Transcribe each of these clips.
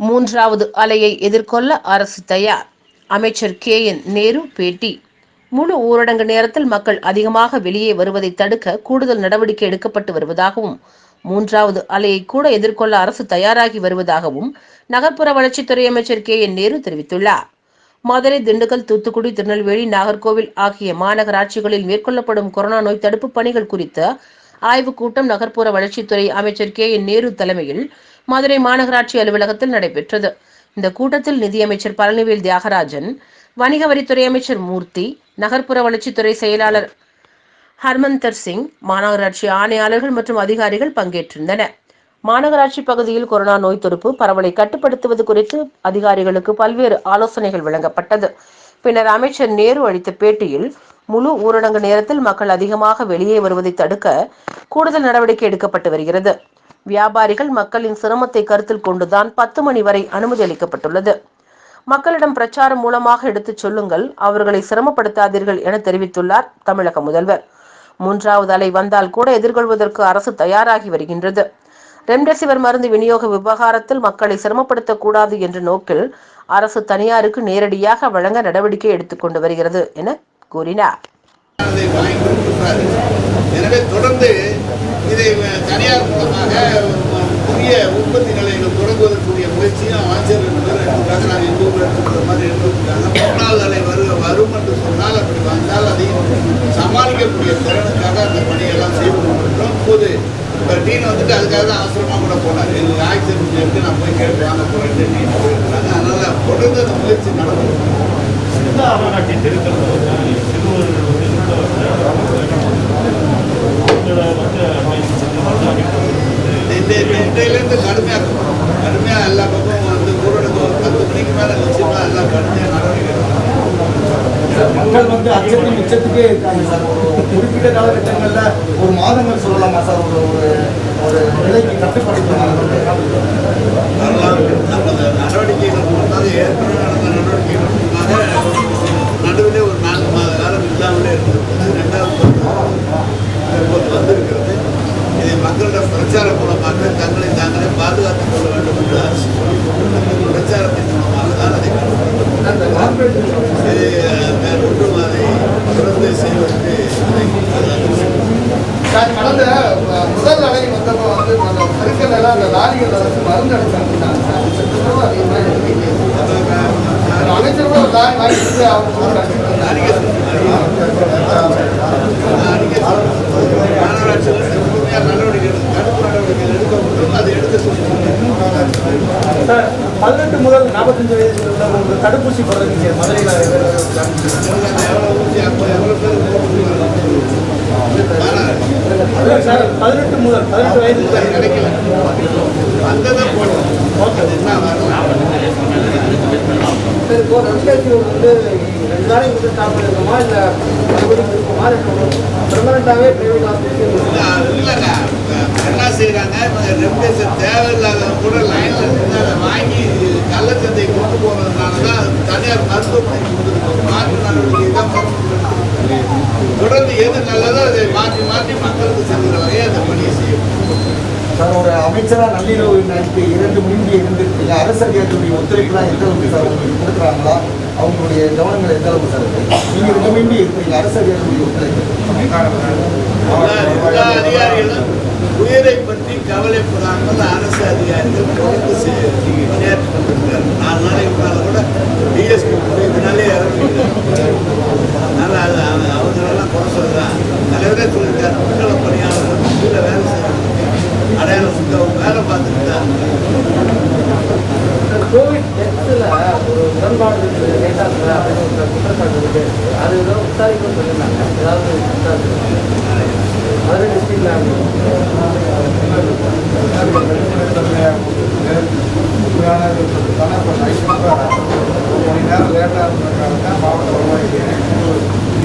மூன்றாவது அலையை எதிர்கொள்ள அரசு தயார். அமைச்சர் கே. என். நேரு பேட்டி. முழு ஊரடங்கு நேரத்தில் மக்கள் அதிகமாக வெளியே வருவதை தடுக்க கூடுதல் நடவடிக்கை எடுக்கப்பட்டு வருவதாகவும் மூன்றாவது அலையை கூட எதிர்கொள்ள அரசு தயாராகி வருவதாகவும் நகர்ப்புற வளர்ச்சித்துறை அமைச்சர் கே. என். நேரு தெரிவித்துள்ளார். மதுரை திண்டுக்கல் தூத்துக்குடி திருநெல்வேலி நாகர்கோவில் ஆகிய மாநகராட்சிகளில் மேற்கொள்ளப்படும் கொரோனா நோய் தடுப்பு பணிகள் குறித்த ஆய்வுக் கூட்டம் நகர்ப்புற வளர்ச்சித்துறை அமைச்சர் கே. என். நேரு தலைமையில் மதுரை மாநகராட்சி அலுவலகத்தில் நடைபெற்றது. இந்த கூட்டத்தில் நிதியமைச்சர் பழனிவேல் தியாகராஜன் வணிக வரித்துறை அமைச்சர் மூர்த்தி நகர்ப்புற வளர்ச்சித்துறை செயலாளர் ஹர்மந்தர் சிங் மாநகராட்சி ஆணையாளர்கள் மற்றும் அதிகாரிகள் பங்கேற்றிருந்தனர். மாநகராட்சி பகுதியில் கொரோனா நோய் தொடுப்பு பரவலை கட்டுப்படுத்துவது குறித்து அதிகாரிகளுக்கு பல்வேறு ஆலோசனைகள் வழங்கப்பட்டது. பின்னர் அமைச்சர் நேரு அளித்த பேட்டியில் முழு ஊரடங்கு நேரத்தில் மக்கள் அதிகமாக வெளியே வருவதை தடுக்க கூடுதல் நடவடிக்கை எடுக்கப்பட்டு வருகிறது. வியாபாரிகள் மக்களின் சிரமத்தை கருத்தில் கொண்டுதான் பத்து மணி வரை அனுமதி அளிக்கப்பட்டுள்ளது. மக்களிடம் பிரச்சாரம் மூலமாக எடுத்துச் சொல்லுங்கள் அவர்களை சிரமப்படுத்தாதீர்கள் என தெரிவித்துள்ளார் தமிழக முதல்வர். மூன்றாவது அலை வந்தால் கூட எதிர்கொள்வதற்கு அரசு தயாராகி வருகின்றது. ரெம்டெசிவிர் மருந்து விநியோக விவகாரத்தில் மக்களை சிரமப்படுத்தக்கூடாது என்ற நோக்கில் அரசு தனியாருக்கு நேரடியாக வழங்க நடவடிக்கை எடுத்துக்கொண்டு வருகிறது என கூறினார். எனவே தொடர்ந்து இதை தனியார் மூலமாக புதிய உற்பத்தி நிலையங்கள் தொடங்குவதற்குரிய முயற்சியும் அமைச்சர் எடுத்துக்காக நாங்கள் எங்கள் ஊரில் எடுத்துக்கிற மாதிரி எடுத்துருக்காங்க. மூணாவது அலை வரு வரும் என்று சொன்னால் அப்படி வந்தால் அதையும் சமாளிக்கக்கூடிய திறனுக்காக அந்த பணியெல்லாம் செய்து கொண்டிருக்கிறோம். போது இப்போ டீன் வந்துட்டு அதுக்காக தான் அவசரமாக கூட போனார். எங்களுக்கு ஆக்சிஜன் இருக்கு நான் போய் கேட்டு வாங்க போகிறேன் டீன் போயிருக்கிறாங்க அதனால் தொடர்ந்து அந்த முயற்சி நடக்கும் சிந்தாமணி திருத்தல் திருத்தம் இந்த இன்றையிலேருந்து கடுமையாக இருக்கும் கடுமையாக எல்லா பக்கமும் வந்து ஊரடங்கு ஒரு பத்து மணிக்கு மேலே நிச்சயமாக எல்லாம் கடுமையாக நடவடிக்கை எடுக்கணும். மக்கள் வந்து அச்சத்தின் உச்சத்துக்கே இருக்காங்க சார் ஒரு குறிப்பிட்ட ஒரு மாதங்கள் சொல்லலாமா சார் ஒரு ஒரு ஒரு நிலைக்கு கட்டுப்படுத்தலாம் நமது நடவடிக்கைகள் மூலமாக ஏற்கனவே நடந்த நடவடிக்கைகள் மூலமாக நடுவிலே ஒரு நான்கு மாத காலம் இல்லாமலே இருந்திருக்கிறது ரெண்டாவது இப்போது வந்திருக்கிறது. இதை மக்களிடம் பிரச்சாரம் மூலமாக தங்களை தாங்களே பாதுகாத்துக் கொள்ள வேண்டும் என்று அரசு பிரச்சாரத்தின் மூலமாக தான் அதை கண்டுபிடிக்கிறோம் வேறு ஒன்றும் அதை தொடர்ந்து செய்வதற்கு அதை கடந்த முதல் அலை வந்தப்போ வந்து அந்த பெருக்கல் எல்லாம் அந்த லாரிகள் வந்து மருந்து அடிச்சாங்க. சார் அதிகமாக அமைச்சர் கூட ஒரு லாரி வாங்கி அவங்க நடவடிக்கை எடுக்க முடியும் அதை பதினெட்டு முதல் நாற்பத்தஞ்சு வயசு உள்ளவங்களுக்கு தடுப்பூசி போடுறதுக்கு மதுரையில் எவ்வளோ ஊசி எவ்வளோ பேர் பதினெட்டு முதல் பதினெட்டு வயது முதல் கிடைக்கல வந்ததை போடணும் ஓகே என்ன சரி இப்போ வந்து ரெண்டு நாளைக்கு வந்து ஸ்டாப் இல்லை இருக்குமா பெர்மனண்டாகவே பிரைவேட் ஹாஸ்பிட்டல் இல்லைங்க என்ன செய்கிறாங்க ரெம்டெசிவிர் தேவையில்லாத கூட லைனில் கள்ளச்சந்தை கொண்டு போகிறதுனால தான் அது தனியார் மருத்துவமனைக்கு கொடுத்துருக்கோம் மாற்று நடவடிக்கை தான் தொடர்ந்து எது நல்லதோ அதை மாற்றி மாற்றி மக்களுக்கு செல்கிற வகையை அந்த பணியை செய்யும் சார் ஒரு அமைச்சராக நள்ளிரவு நேரத்து இரண்டு மணிக்கு இருந்திருக்கீங்க அரசு அதிகாரிகளுடைய ஒத்துழைப்புலாம் எந்த அளவுக்கு சார் உங்களுக்கு கொடுக்குறாங்களா அவங்களுடைய கவனங்கள் எந்த அளவுக்கு சார் இருக்கு? நீங்கள் ரெண்டு மணி இருக்கீங்க அரசு அதிகாரிகளுடைய ஒத்துழைப்பு. அதிகாரிகளும் உயிரை பற்றி கவலைப்படாமல் அரசு அதிகாரிகள் தொடர்ந்து செய்- பணியாற்றிக் மாவட்ட வருவாய்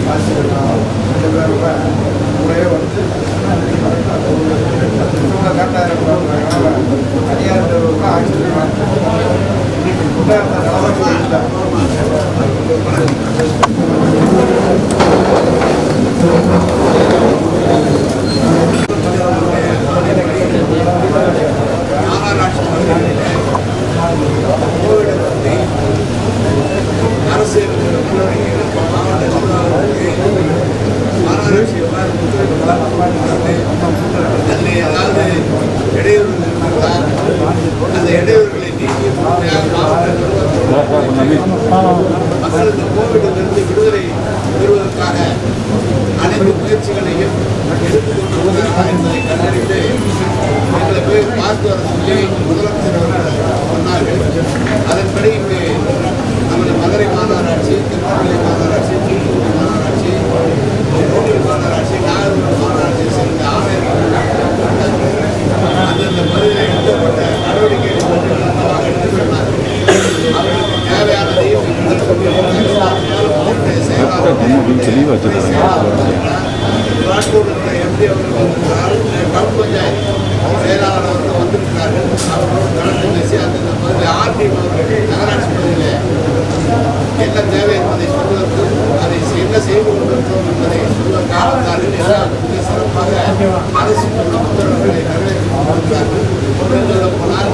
ஆசிரியர் ரெண்டு பேருமே கூடவே வந்து அவங்க கரெக்டாக தனியார் அரசு மாநகராட்சி இடையூறுகள் அந்த இடையூறுகளை நீக்கி மக்களுக்கு கோவிடிலிருந்து விடுதலை பெறுவதற்காக அனைத்து முயற்சிகளையும் எடுத்துக்கொண்டு என்பதை கண்டறிந்து எங்களை போய் பார்த்து வர சொல்லி முதலமைச்சர் சொன்னார்கள். அதன்படி இங்கு நமது மதுரை மாநகராட்சி திருநெல்வேலி செயலாளர் அவர்கள் வந்திருக்கிறார் டவுன் பஞ்சாயத்து செயலாளர் அவர்கள் வந்திருக்கிறார்கள் அவர்களோடு கலந்து பேசி அந்தந்த பகுதி ஆர்டி அவர்கள் நகராட்சி பகுதியில் என்ன தேவை என்பதை சொல்வதற்கும் அதை என்ன செய்து கொண்டிருக்கிறோம் என்பதை சொல்வதற்காக வந்தார்கள் மிக சிறப்பாக அரசு சொன்ன நிறைவேற்றி கொண்டிருக்கிறார்கள் இன்னும் போனால்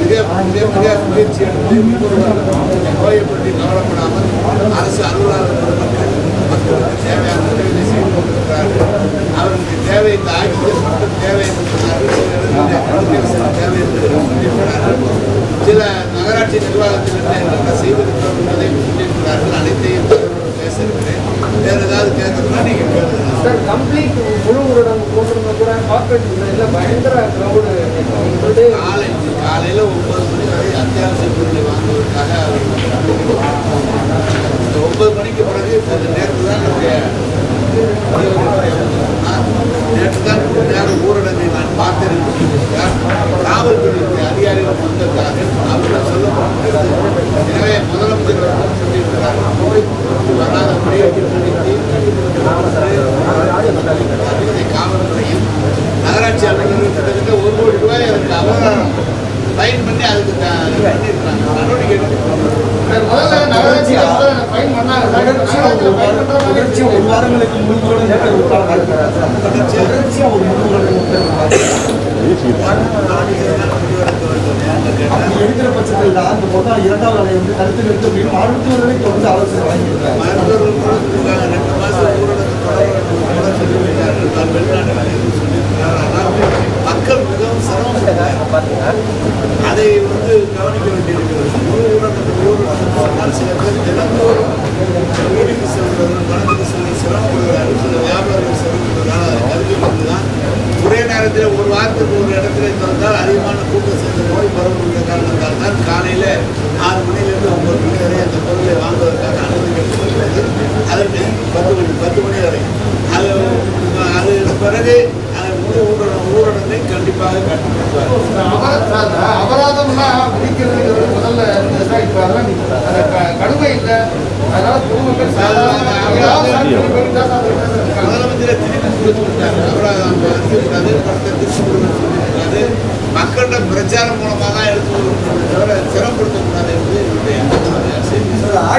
மிக மிக மிக முயற்சி எடுத்து நோயை பற்றி கவலைப்படாமல் அரசு அலுவலர்கள் மக்களுக்கு தேவையான உதவிகளை செய்து கொண்டு தேவை இந்த மட்டும் தேவை என்று சொன்னார்கள் தேவை என்று சில நகராட்சி நிர்வாகத்திலிருந்து என்னென்ன செய்திருக்கிறோம் என்பதையும் சொல்லியிருக்கிறார்கள் அனைத்தையும் தகவலோடு பேச இருக்கிறேன் வேறு ஏதாவது கேட்கணும்னா நீங்கள் கேளுங்க. சார் கம்ப்ளீட் முழு ஊரடங்கு போட்டிருந்தா கூட கார்பரேட் இல்லை பயங்கர க்ரௌடு காலை காலையில் ஒன்பது மணி வரை அத்தியாவசிய பொருளை வாங்குவதற்காக ஒன்பது மணிக்கு பிறகு கொஞ்சம் நேற்று தான் நம்முடைய நேற்று தான் கொஞ்ச நேரம் ஊரடங்கை நான் பார்த்தேன் என்று அதிகாரிகள் வந்திருக்கிறார்கள். அவர்கள் சொல்லப்பட்டிருக்கிறது. எனவே முதலமைச்சர் சொல்லியிருக்கிறார் நோய் தொற்று வராதபடி காவல்துறையில் நகராட்சி அலுவலர்கள் கிட்டத்தட்ட ஒரு கோடி ரூபாய் அதுக்கு அபராதம் பயன் பண்ணி அதுக்கு பண்ணியிருக்கிறாங்க. நடவடிக்கை எடுத்துருக்காங்க முதல்ல நகராட்சி முதல்ல ஒரு வாரங்களுக்கு முன்பு கூட ஒரு அப்படி பட்சத்தில் தான் இந்த மொத்தம் இரண்டாவது அலை வந்து முடியும் மருத்துவர்களை தொடர்ந்து ஆலோசனை வழங்கியிருக்காங்க ரெண்டு நான் மக்கள் மிகவும் சிரமப்படுறாங்க அதை வந்து கவனிக்க வேண்டியிருக்கிறது ஊரடங்கு சில பேர் தினந்தோறும் வீட்டுக்கு செல்வர்கள் மனதுக்கு செல்வது சிரமப்படுகிறார்கள் சில வியாபாரிகள் சிரமப்படுகிறார்கள் அதை கருதி ஒரே நேரத்தில் ஒரு வாரத்துக்கு ஒரு இடத்துல இருந்தால் அதிகமான கூட்டம் சேர்ந்த நோய் பரவக்கூடிய காரணத்தால் தான் காலையில் ஆறு மணிலேருந்து ஒன்பது மணி வரை அந்த பொருளை வாங்குவதற்காக அனுமதிக்கப்படுகிறது அதற்கு பத்து மணி பத்து மணி வரை. அது அது பிறகு வந்து ஊரடங்கை கண்டிப்பாக கட்டுப்படுத்துவார் அபராதம்லாம் விதிக்கிறதுங்கிறது முதல்ல இருந்ததுன்னா இப்போ அதெல்லாம் கடுமை இல்லை. அதனால பொதுமக்கள் முதலமைச்சர் திருப்பி கொடுத்துருக்காரு அபராதம் கொடுத்துருக்காரு படத்தை திருப்பி கொடுத்துருக்காரு மக்களோட பிரச்சாரம் மூலமாக தான் எடுத்து தவிர சிரமப்படுத்தக்கூடாது என்று என்னுடைய